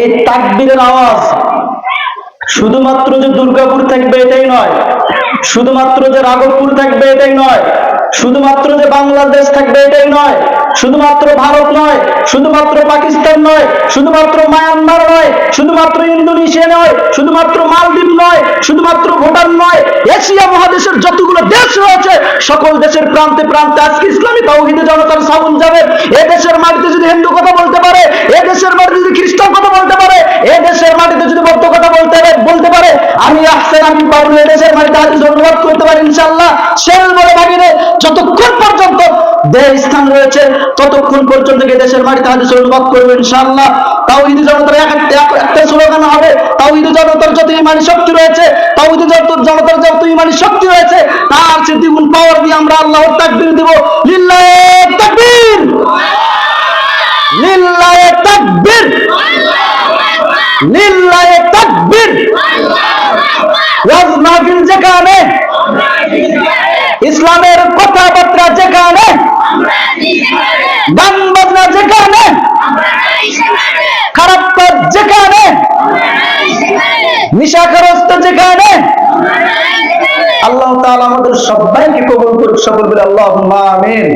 এই তাকবীরের আওয়াজ শুধুমাত্র যে দুর্গাপুর থাকবে এটাই নয়, শুধুমাত্র যে রাঘবপুর থাকবে এটাই নয়, শুধুমাত্র যে বাংলাদেশ থাকবে এটাই নয়, শুধুমাত্র ভারত নয়, শুধুমাত্র পাকিস্তান নয়, শুধুমাত্র মায়ানমার নয়, শুধুমাত্র ইন্দোনেশিয়া নয়, শুধুমাত্র মালদ্বীপ নয়, শুধুমাত্র ভুটান নয়, এশিয়া মহাদেশের যতগুলো দেশ রয়েছে, সকল দেশের প্রান্তে প্রান্তে আজকে ইসলামী তাওহিদে জনতার সাবুন যাবে। এ দেশের মাটিতে যদি হিন্দু কথা বলতে পারে এ দেশের মাটিতে যদি খ্রিস্টান কথা বলতে পারে এ দেশের মাটিতে যদি বৌদ্ধ কথা বলতে পারে বলতে পারে আমি আমি বাবুল করতে পারি, ইনশাআল্লাহ। সেল বলে যতক্ষণ পর্যন্ত দেহ স্থান রয়েছে, ততক্ষণ পর্যন্ত দেশের মাটিতে হাদিস অনুবাদ করবে, ইনশাআল্লাহ। তাওহিদি জনতার একটা এক- একটা স্লোগান হবে, তাওহিদি জনতার যত ইমানি শক্তি রয়েছে, তাওহিদি জনতার যত ইমানি শক্তি রয়েছে, তার চেয়ে দ্বিগুণ পাওয়ার দিয়ে আমরা আল্লাহর তাকবীর দেব। যেখানে ইসলামের কথাবার্তা যেখানে গান বাজনা যেখানে, খারাপ কাজ যেখানে, নিশাখরস্ত যেখানে, আল্লাহ তাআলা আমাদের সবাইকে কবুল করুক, সকল বলে আল্লাহ আমিন।